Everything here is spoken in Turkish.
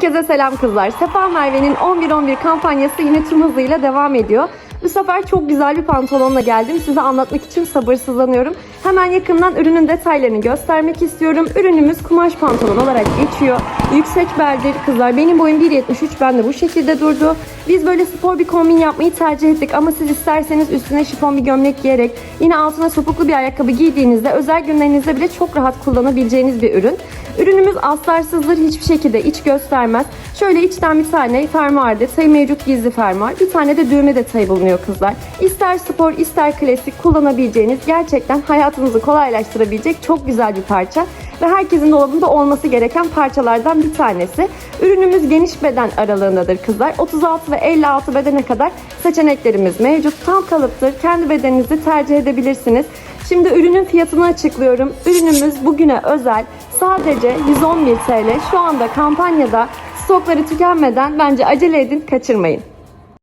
Herkese selam kızlar. Sefa Merve'nin 11-11 kampanyası yine tüm hızıyla devam ediyor. Bu sefer çok güzel bir pantolonla geldim. Size anlatmak için sabırsızlanıyorum. Hemen yakından ürünün detaylarını göstermek istiyorum. Ürünümüz kumaş pantolon olarak geçiyor. Yüksek beldir kızlar. Benim boyum 1.73. Ben de bu şekilde durdu. Biz böyle spor bir kombin yapmayı tercih ettik ama siz isterseniz üstüne şifon bir gömlek giyerek yine altına topuklu bir ayakkabı giydiğinizde özel günlerinizde bile çok rahat kullanabileceğiniz bir ürün. Ürünümüz aslarsızdır hiçbir şekilde iç göstermez. Şöyle içten bir tane fermuar detayı mevcut gizli fermuar. Bir tane de düğme detayı bulunuyor kızlar. İster spor ister klasik kullanabileceğiniz gerçekten hayatınızı kolaylaştırabilecek çok güzel bir parça. Ve herkesin dolabında olması gereken parçalardan bir tanesi. Ürünümüz geniş beden aralığındadır kızlar. 36 ve 56 bedene kadar seçeneklerimiz mevcut. Tam kalıptır. Kendi bedeninizi tercih edebilirsiniz. Şimdi ürünün fiyatını açıklıyorum. Ürünümüz bugüne özel sadece 111 TL. Şu anda kampanyada stokları tükenmeden bence acele edin kaçırmayın.